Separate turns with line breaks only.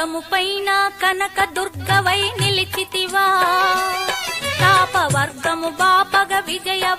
దుర్గము పైన కనక దుర్గవై నిలిచితివా. తాప వర్గము బాపగ విజయ